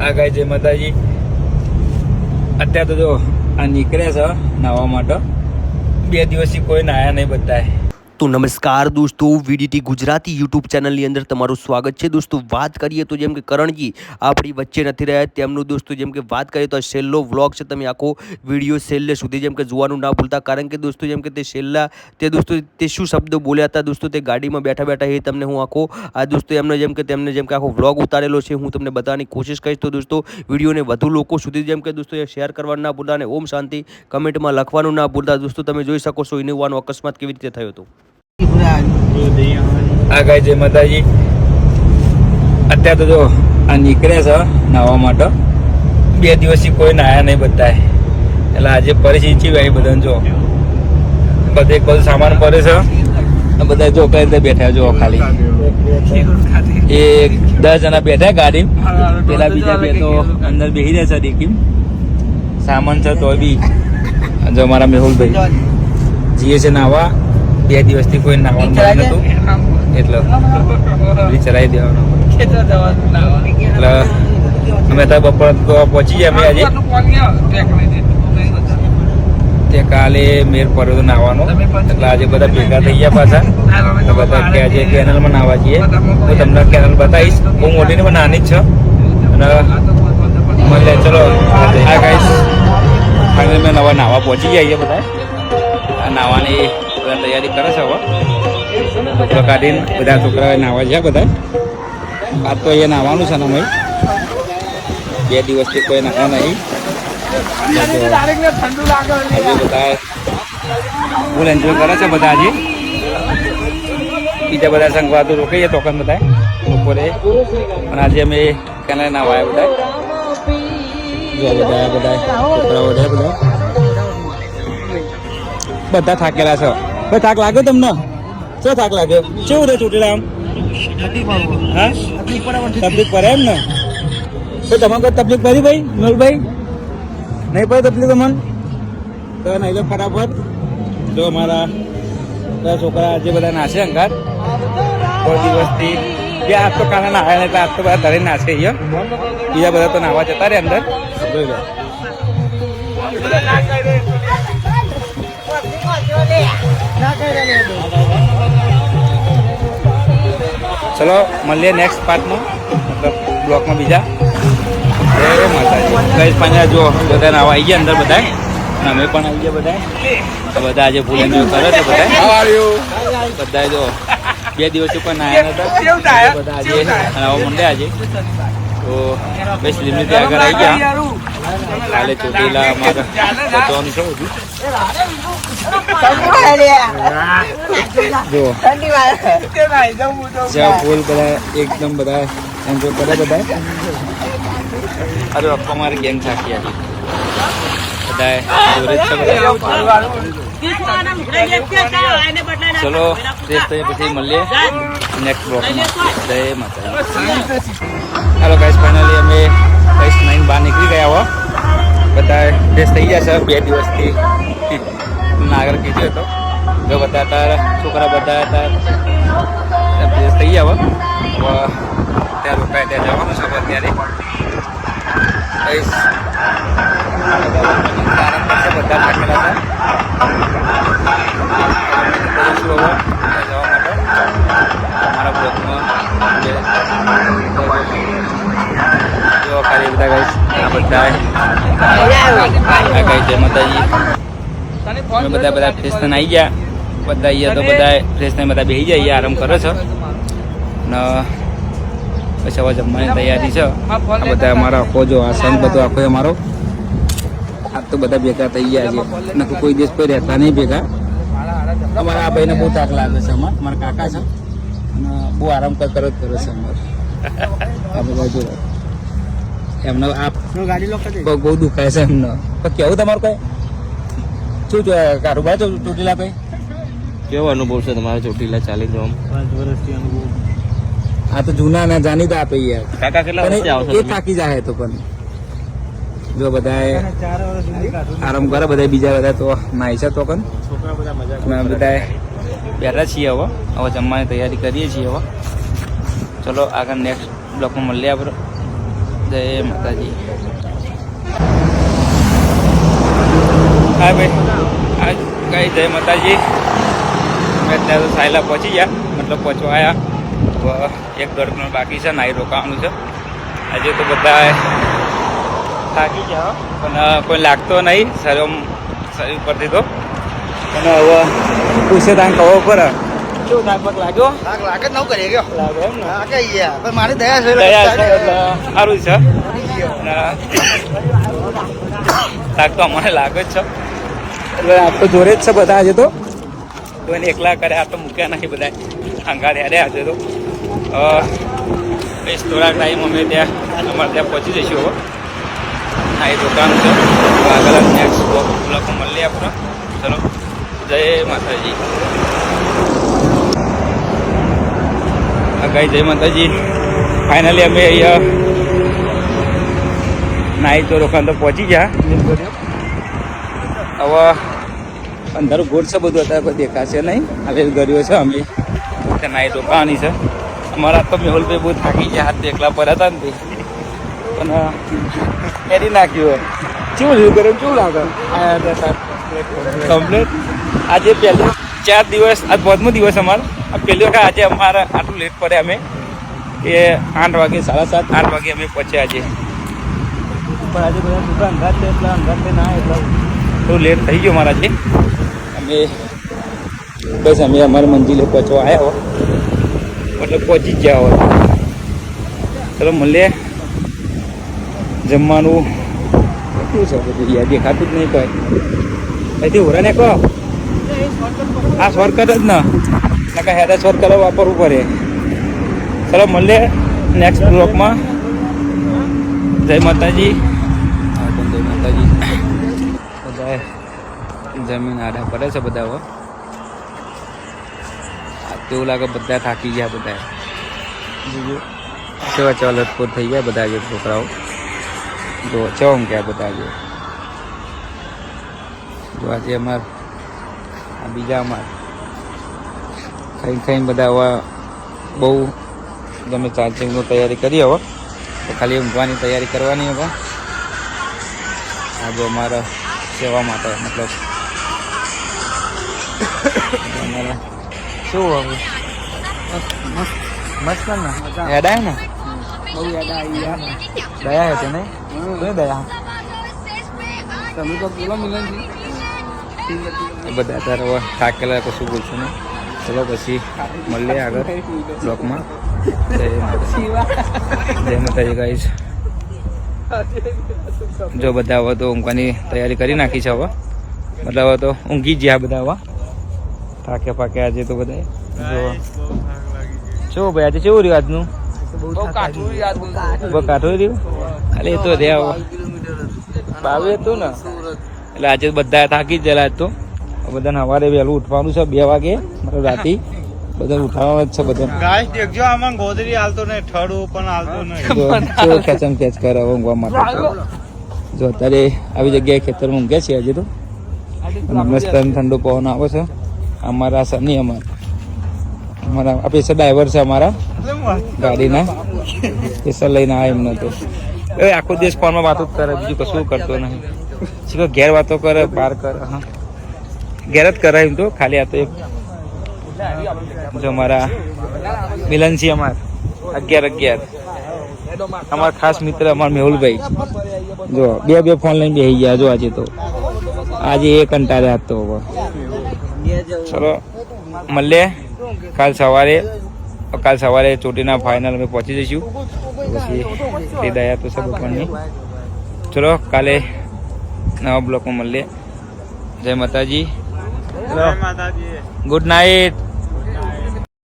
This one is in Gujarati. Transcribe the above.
આ ગાય જય માતાજી. અત્યારે તો જો આ નીકળ્યા છે નાહવા માટે. બે દિવસથી કોઈ નાયા નહીં બધાય. તો નમસ્કાર દોસ્તો. વીડીટી ગુજરાતી યુટ્યુબ ચેનલની અંદર તમારું સ્વાગત છે. દોસ્તો, વાત કરીએ તો જેમ કે કરણજી આપણી વચ્ચે નથી રહ્યા. તેમનું દોસ્તો, જેમ કે વાત કરીએ તો આ છેલ્લો વ્લોગ છે. તમે આખો વીડિયો છેલ્લે સુધી જેમ કે જોવાનું ના ભૂલતા. કારણ કે દોસ્તો, જેમ કે તે છેલ્લા, તે દોસ્તો, તે શું શબ્દો બોલ્યા હતા દોસ્તો? તે ગાડીમાં બેઠા બેઠા એ તમને હું આખો, આ દોસ્તો એમને જેમ કે તેમને જેમ કે આખો વ્લોગ ઉતારેલો છે. હું તમને બતાવવાની કોશિશ કરીશ. તો દોસ્તો, વિડીયોને વધુ લોકો સુધી જેમ કે દોસ્તો શેર કરવાનું ના ભૂલતા અને ઓમ શાંતિ કમેન્ટમાં લખવાનું ના ભૂલતા. દોસ્તો, તમે જોઈ શકો છો ઇનોવાનો અકસ્માત કેવી રીતે થયો હતો. આ ગાય જય માતાજી. અત્યારે તો જો, આ નીકળ્યા છે નાહવા માટે. બે દિવસથી કોઈ નાયા નહીં બધાય. એટલે આજે પરિસ્થિતિ આવી બધાને જો. બધે એક બધું સામાન પડે છે. બધા જો કઈ રીતે બેઠા જો ખાલી. એક દસ જણા બેઠા ગાડી. પેલા બીજા બે તો અંદર બેસી રહ્યા છે દેખી સામાન છે તો બી. જો મારા મેહુલભાઈ. જીએ છે નાવા બે દિવસથી કોઈ નાવાનું મળ્યું નતું એટલે ચલાવી દેવાનો. એટલે અમે તો બપોર તો પહોંચી ગયા અમે આજે તે કાલે મેર પડ્યો હતો નાવાનો એટલે આજે બધા ભેગા થઈ ગયા પાછા. તો બધા કે આજે કેનલમાં નાવા જઈએ. તો તમને કેનલ બતાવીશ. બહુ મોટી ને નાની જ છે. અને મળે ચલો હા ગાઈશ ફાઇનલ મેં નવા નાવા પહોંચી ગયા બધા આ નાવાની બધા તૈયારી કરે છે હવે. કપડાં કાઢીને બધા છોકરાઓ નાહવા છે બધા આજ તો અહીંયા નાહવાનું છે ને બે દિવસથી કોઈ નાહવા નહીં. બધા ફૂલ એન્જોય કરે છે બધા આજે બીજા બધા સંગવાતો રોકાઈએ તોકન બધા બપોરે. પણ આજે અમે કેનાલ નાવા આવ્યા બધા બધા બધા બધા. બધા થાકેલા છો. ભાઈ, થાક લાગ્યો તમને? શું થાક લાગ્યો? કેવું છે ચૂંટણી આમ? હા? તકલીફ પડે એમ ને? તો તમારે કોઈ તકલીફ પડી ભાઈ મેહુલભાઈ નહીં પડે તકલીફ તમને? તો નહીં લો ફટાફટ. જો અમારા બધા છોકરા જે બધા નાશે અંગાર બહુ દિવસથી જે આજ તો કાલે ને એટલે આજ તો બધા ઘરે નાશે અહીંયા. બીજા બધા તો નાહવા જતા રહે અંદર. લો ચલો મળીએ નેક્સ્ટ પાર્ટમાં મતલબ બ્લોકમાં બીજા. જય માતાજી. ગઈ પાંજા જો બધા નાવા આવી ગયા અંદર બધા અને અમે પણ આવી ગયા બધા તો બધા આજે ફૂલ એન્જોય કરે છે બધા બધા જો બે દિવસ ઉપર નાયા નતા. બધા આજે નાવા મંડે આજે. તો બસ લિમિટ આગળ આવી ગયા. કાલે ચોટીલા અમારે છે બધું. જો. જ્યાં ફૂલ બધા એકદમ બધા એન્જોય કરે બધા અરે પપ્પા મારી ગેમ થાકી આવી. ચલો પછી મળીએ. નેક્સ્ટ બ્લોકમાં જય માતા હાલો ગાઈસ ફાઇનલી અમે કઈશ નાઈન બહાર નીકળી ગયા હો. બધા ફ્રેશ થઈ ગયા છે બે દિવસથી. આગળ કીધું હતો. જો બધા તાર છોકરા બધા હતા થઈ હવે ત્યાં રોકાય ત્યાં જવાનું છે અત્યારે. બધા થાકેલા હતા જવા માટે મારા બ્લોકમાં જો ખાલી બધા ગઈશ. આ બધા ગઈ જય માતાજી. અમે બધા બધા ફ્રેશ થઈને આવી ગયા. બધા અહીંયા તો બધા ફ્રેશ થઈને બધા બેસી જાય આરામ કરે છે. ને પછી હવે જમવાની તૈયારી છે. આ બધા અમારા આખો જો આ સંત બધો આખો અમારો. આ તો બધા ભેગા થઈ ગયા છે નકર કોઈ દિવસ કોઈ રહેતા નહીં ભેગા. અમારા આ ભાઈને બહુ થાક લાગે છે અમારા. મારા કાકા છે. અને બહુ આરામ કર કરો જ કરે છે અમારે. આ બધા જો. એમને આ બહુ બહુ દુખાય છે એમને. કેવું તમારું કઈ? શું છે કારોબાર તો ચોટીલા ભાઈ? કેવો અનુભવ છે તમારે ચોટીલા ચાલી જવા આ તો જૂના ના જાણીતા આપે યાર. કાકા કેટલા વર્ષથી આવશો એ થાકી જાય તો પણ. જો બધા આરામ કરે બધા બીજા બધા તો છે તો પણ. અમે બધા બેઠા છીએ હવે. હવે જમવાની તૈયારી કરીએ છીએ હવે. ચલો આગળ નેક્સ્ટ બ્લોકમાં મળીએ આપણે. જય માતાજી. હા ભાઈ. આજ કઈ જય માતાજી. અમે અત્યારે તો સાયલા પહોંચી ગયા મતલબ પહોંચવા આવ્યા એક દોઢ બાકી છે નાઈ રોકાવાનું છે. આજે તો બધા થાકી ગયા. પણ કોઈ લાગતો નહીં શરમ શરીર પરથી તો. અને હવે પૂછે તાંગ કહો પર કેવું તાંગ પગ લાગ્યો? લાગ લાગે કરી ગયો લાગે એમ ને. લાગે યાર પણ મારી દયા છે દયા છે સારું છે. થાક તો અમને લાગે જ છે. એટલે આ તો જોડે જ છે બધા આજે તો. એને એકલા કરે, આ તો મૂક્યા નથી બધા અંગાર અરે આજે તો. બસ, થોડાક ટાઈમ અમે ત્યાં, અમારે ત્યાં પહોંચી જઈશું હવે. આ એ દુકાન છે. આગળ નેક્સ્ટ બ્લોકમાં મળીએ આપણે. ચલો, જય માતાજી. આ જય માતાજી. ફાઇનલી અમે અહીંયા, નાઈ તો રોકાણ તો પહોંચી ગયા. હવે અંધારું ગોળ છે બધું અત્યારે કોઈ દેખાશે નહીં. હવે ગરીઓ છે અમે. નાઈ દુકાની છે. અમારા તો મેહુલભાઈ બહુ થાકી ગયા હાથ એકલા પર હતા ને. પણ એરી નાખ્યું કેવું લીધું કર્યું કેવું લાગે? કમ્પ્લેટ આજે પહેલો ચાર દિવસ આજ પાંચમો દિવસ અમારો. પહેલી વખત આજે અમારે આટલું લેટ પડે અમે. કે આઠ વાગે સાડા સાત આઠ વાગે અમે પહોંચ્યા આજે. પણ આજે બધા દુકાન અંધાર છે એટલે અંધાર ના એટલે થોડું લેટ થઈ ગયું મારા આજે અમે બસ અમે અમારા મંજિલે પહોંચવા આવ્યા હો. એટલે પહોંચી ગયા હોય ચલો મળીએ. જમવાનું. કેટલું છે બધું? યાર દેખાતું જ નહીં કોઈ. અહીંથી ઉરાને કહો. આ શોર્ટકટ જ ના. નકા હેડા શોર્ટકટ વાપરવું પડે. ચલો મળીએ નેક્સ્ટ બ્લોકમાં જય માતાજી. જય માતાજી. જમીન આડા પડે છે બધા હવે તેવું લાગે બધા થાકી ગયા બધા. બીજું? સેવા ચાલતપુર થઈ ગયા બધા જે છોકરાઓ? જો ચમ ગયા બધા આજે જો આજે અમાર આ બીજા અમાર. ખાઈ ખાઈને બધા હવે બહુ તમે ચાર્જિંગની તૈયારી કરી હવે તો ખાલી ઊંઘવાની તૈયારી કરવાની હવે આ જો અમારા સેવા માટે મતલબ અમારા શું હવે મસ્ત ને યાદ આવે ને? બહુ યાદ આવી યાર દયા હશે ને શું દયા? તમે તો બોલો મિલનજી એ બધા અત્યારે હવે થાકેલા કશું બોલશું ને ચલો પછી મળીએ આગળ બ્લોકમાં જય માતાજી. ગાઈશ જો બધા હવે તો ઊંઘવાની તૈયારી કરી નાખી છે હવે. મતલબ હવે તો ઊંઘી જ ગયા બધા હવે. થાકે પાકે આજે તો બધા જો શું ભાઈ આજે કેવું રહ્યું આજનું? બહુ કાઠું રહ્યું? અરે એ તો રહ્યા બાવી હતું ને? એટલે આજે બધા થાકી જ ગયેલા તો. બધાને સવારે વહેલું ઉઠવાનું છે બે વાગે મતલબ રાતી. બધા ઉઠાવવાનું જ છે બધા. ગાઈસ દેખજો આમાં ગોદરી હાલતો નહીં ઠડો પણ હાલતો નહીં. જો ખેંચમ ખેંચ કરે ઊંઘવા માટે. જો અત્યારે આવી જગ્યાએ ખેતરમાં ઊંઘે છે આજે તો. મસ્ત ઠંડો પવન આવે છે. અમારા સની અમાર. અમારા આ ડ્રાઈવર છે અમારા. ગાડીના. પેસર લઈને આવે એમને તો. એ આખો દિવસ ફોનમાં વાતો જ કરે, બીજું કશું કરતો નહીં. શીખો, ઘેર વાતો કરે, બહાર કરે, હા. ઘેર જ કરે એમ તો, ખાલી આ તો એક. જો અમારા મિલનસિંહ અમાર. અગિયાર અગિયાર. અમારા ખાસ મિત્ર અમારા મેહુલભાઈ. જો, બે બે ફોન લઈને બેસી ગયા, જો આજે તો. આજે એ કંટાળ્યા તો હવે. ચલો મળીએ. કાલ સવારે કાલ સવારે ચોટીના ફાઇનલ અમે પહોંચી જઈશું. પછી તે દયા તો સર ભગવાનની ચલો કાલે નવા બ્લોકમાં મળીએ. જય માતાજી. જય માતાજી. Good night